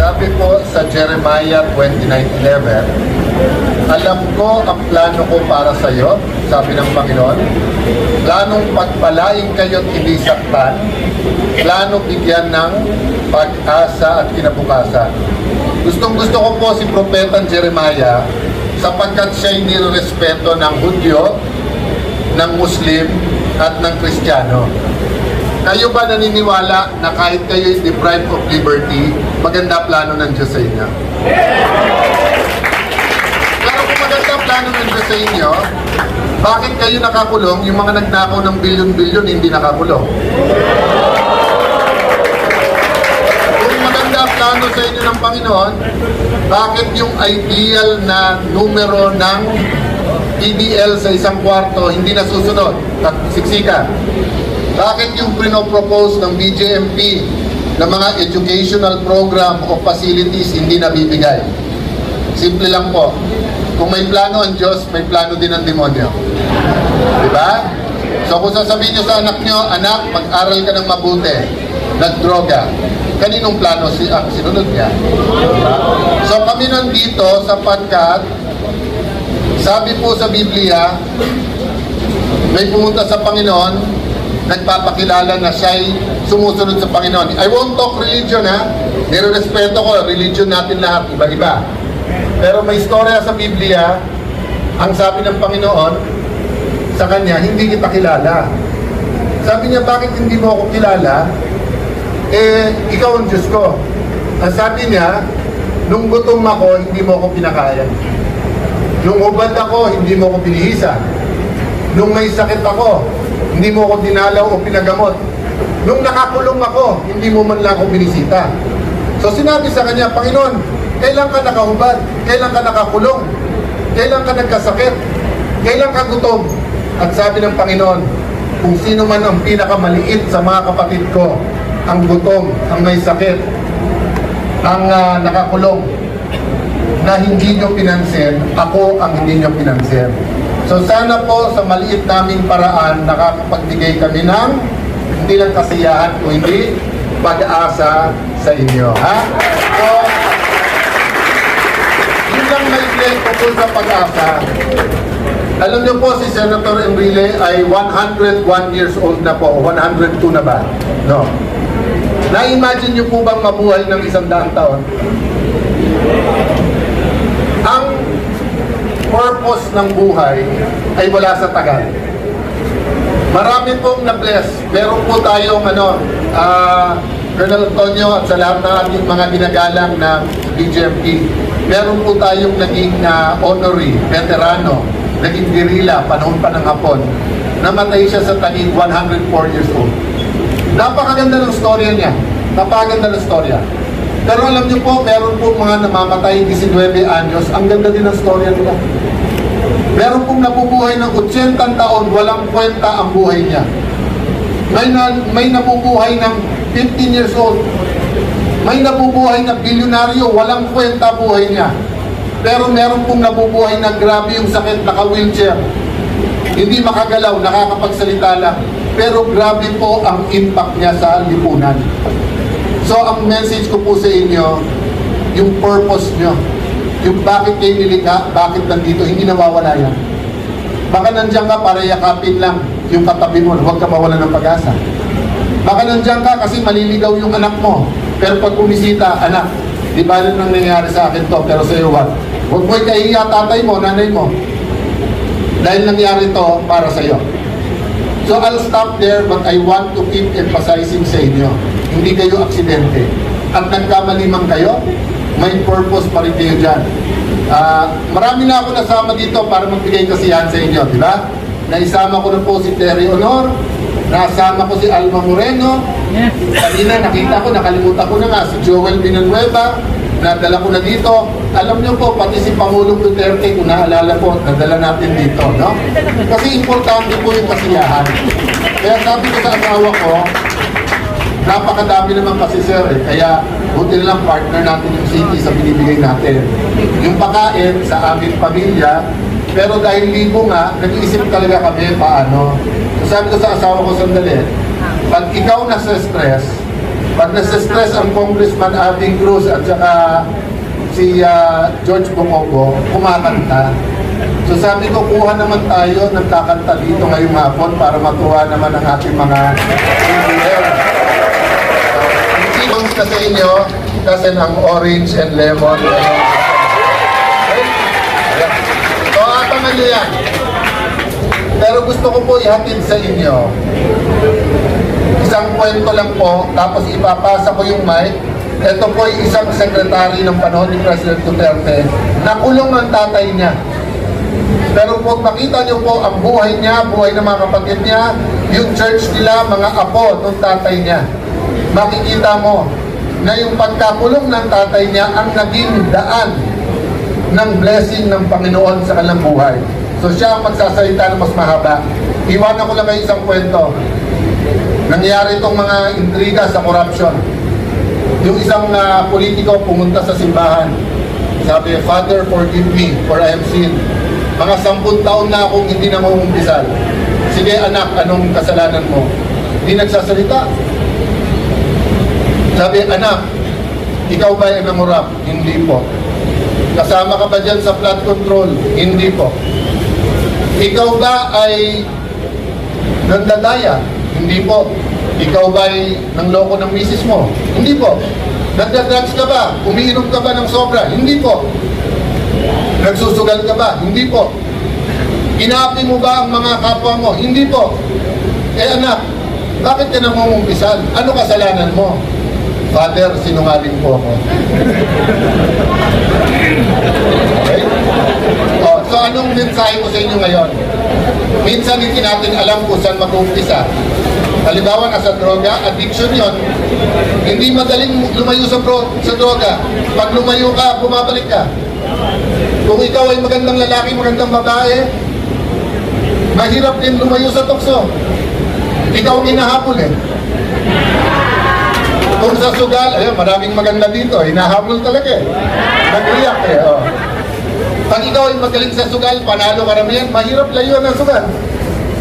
Sabi po sa Jeremiah 29.11, Alam ko ang plano ko para sa iyo, sabi ng Panginoon. Planong pagpalain kayo at hindi saktan. Plano bigyan ng pag-asa at kinabukasan. Gustong gusto ko po si Propetang Jeremiah sapagkat siya'y nirespeto ng Hudyo, ng Muslim at ng Kristiyano. Kayo ba naniniwala na kahit kayo is deprived of liberty, maganda plano ng Diyos sa inyo? Pero kung maganda plano ng Diyos sa inyo, bakit kayo nakakulong? Yung mga nagnakaw ng bilyon-bilyon hindi nakakulong. Kung maganda plano sa inyo ng Panginoon, bakit yung ideal na numero ng PDL sa isang kwarto hindi nasusunod siksika? Bakit yung pinopropose ng BJMP na mga educational program o facilities hindi nabibigay? Simple lang po. Kung may plano ang Diyos, may plano din ang demonyo. Di ba? So kung sasabihin nyo sa anak nyo, anak, mag-aral ka ng mabuti, nagdroga, kaninong plano si ang sinunod niya? Diba? So kami nandito sapagkat sabi po sa Biblia, may pumunta sa Panginoon, nagpapakilala na siya'y sumusunod sa Panginoon. I won't talk religion ha. Nire-respeto ko, religion natin lahat, iba-iba. Pero may istorya sa Biblia, ang sabi ng Panginoon, sa kanya, hindi kita kilala. Sabi niya, bakit hindi mo ako kilala? Eh, ikaw ang Diyos ko. Ang sabi niya, nung gutom ako, hindi mo ako pinakain. Nung ubad ako, hindi mo ako binihisan. Nung may sakit ako, hindi mo ako dinalaw o pinagamot. Nung nakakulong ako, hindi mo man lang ako binisita. So sinabi sa kanya, Panginoon, kailan ka nakahubad? Kailan ka nakakulong? Kailan ka nagkasakit? Kailan ka gutom? At sabi ng Panginoon, kung sino man ang pinakamaliit sa mga kapatid ko, ang gutom, ang may sakit, ang ah, nakakulong, na hindi nyo pinansin, ako ang hindi nyo pinansin. So sana po sa maliit naming paraan, nakakapagbigay kami ng hindi lang kasiyahan, kundi pag-asa sa inyo. Ha? So, yun lang may play tungkol sa pag-asa. Alam niyo po, si Senator Enrile ay 101 years old na po, 102 na ba? No. Na-imagine niyo po bang mabuhay ng isang daang taon? Purpose ng buhay ay wala sa tagal. Marami pong na-bless. Meron po tayong ano, ah, Colonel Antonio at sa lahat ng ating mga ginagalang na BGMP. Meron po tayong naging na honorary, veterano, naging guerrilla, panahon pa ng hapon. Namatay siya sa tagig 104 years old. Napakaganda ng storya niya. Napakaganda ng storya. Pero alam niyo po, meron po mga namamatay 19 anyos. Ang ganda din ng storya nila. Meron pong nabubuhay ng 80 taon, walang kwenta ang buhay niya. May, na, may nabubuhay ng 15 years old. May nabubuhay na bilyonaryo, walang kwenta buhay niya. Pero meron pong nabubuhay na grabe yung sakit, naka-wheelchair. Hindi makagalaw, nakakapagsalita lang. Pero grabe po ang impact niya sa lipunan. So ang message ko po sa inyo, yung purpose nyo, yung bakit kayo nilikha, bakit nandito, hindi nawawala yan. Baka nandiyan ka para yakapin lang yung katabi mo, huwag ka mawala ng pag-asa. Baka nandiyan ka kasi maliligaw yung anak mo. Pero pag bumisita, anak, di ba rin nang nangyayari sa akin to, pero sa'yo what? Huwag mo ikahiya tatay mo, nanay mo. Dahil nangyari to para sa'yo. So I'll stop there but I want to keep emphasizing sa inyo. Hindi kayo aksidente. At nagkamali man kayo, may purpose pa rin kayo dyan. Ah, marami na ako nasama dito para magbigay kasiyahan sa inyo, di ba? Naisama ko na po si Terry Honor, nasama ko si Alma Moreno, kanina nakita ko, nakalimutan ko na nga, si Joel Villanueva, nadala ko na dito. Alam niyo po, pati si Pangulong Duterte, kung naalala po, nadala natin dito, no? Kasi importante po yung kasiyahan. Kaya sabi ko sa asawa ko, napakadami naman kasi sir eh. Kaya buti na lang partner natin yung city sa binibigay natin. Yung pagkain sa aming pamilya, pero dahil libo nga, nag-iisip talaga kami paano. So sabi ko sa asawa ko sandali, pag ikaw nasa stress, Pag nasa-stress ang Congressman Abing Cruz at saka si ah, George Bumogo, kumakanta. So sabi ko, kuha naman tayo ng kakanta dito ngayong hapon para matuwa naman ang ating mga engineer. Ang sa inyo, kasi ng orange and lemon. Okay? So, abangan nyo. Pero gusto ko po ihatid sa inyo. Isang kwento lang po, tapos ipapasa ko yung mic. Ito po ay isang sekretary ng panahon ni President Duterte. Nakulong ang tatay niya. Pero kung makita niyo po ang buhay niya, buhay ng mga kapatid niya, yung church nila, mga apo ng tatay niya, makikita mo na yung pagkakulong ng tatay niya ang naging daan ng blessing ng Panginoon sa kanilang buhay. So siya ang magsasalita ng mas mahaba. Iwanan ko lang kayo isang kwento. Nangyari itong mga intriga sa corruption. Yung isang ah, politiko pumunta sa simbahan. Sabi, Father, forgive me for I have sinned. Mga sampung taon na akong hindi na mumumpisal. Sige anak, anong kasalanan mo? Hindi nagsasalita. Sabi, anak, ikaw ba ay namurap? Hindi po. Kasama ka ba dyan sa flood control? Hindi po. Ikaw ba ay nagdadaya? Hindi po. Ikaw ba ay nangloko ng misis mo? Hindi po. Nagdadrugs ka ba? Umiinom ka ba ng sobra? Hindi po. Nagsusugal ka ba? Hindi po. Inaapi mo ba ang mga kapwa mo? Hindi po. Eh anak, bakit ka namumumpisan? Ano kasalanan mo? Father, sinungaling po ako. Anong mensahe ko sa inyo ngayon? Minsan hindi natin alam kung saan mag-uumpisa. Halimbawa, nasa droga, addiction yon. Hindi madaling lumayo sa, bro, sa droga. Pag lumayo ka, bumabalik ka. Kung ikaw ay magandang lalaki, magandang babae, mahirap din lumayo sa tukso. Ikaw ang hinahabol eh. Kung sa sugal, ayun, maraming maganda dito, hinahabol talaga eh. Nag-react eh, oh. Pag ikaw ay magaling sa sugal, panalo karamihan, mahirap layuan ng sugal.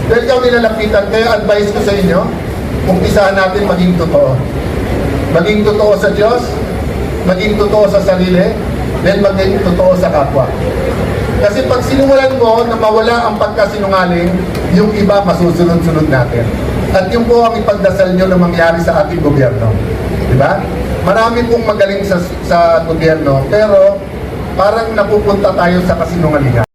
Dahil ikaw nilalapitan, kaya advice ko sa inyo, umpisahan natin maging totoo. Maging totoo sa Diyos, maging totoo sa sarili, then maging totoo sa kapwa. Kasi pag sinuwalan mo na mawala ang pagkasinungaling, yung iba masusunod-sunod natin. At yung po ang ipagdasal nyo na mangyari sa ating gobyerno. Di ba? Marami pong magaling sa, sa gobyerno, pero parang napupunta tayo sa kasinungalingan.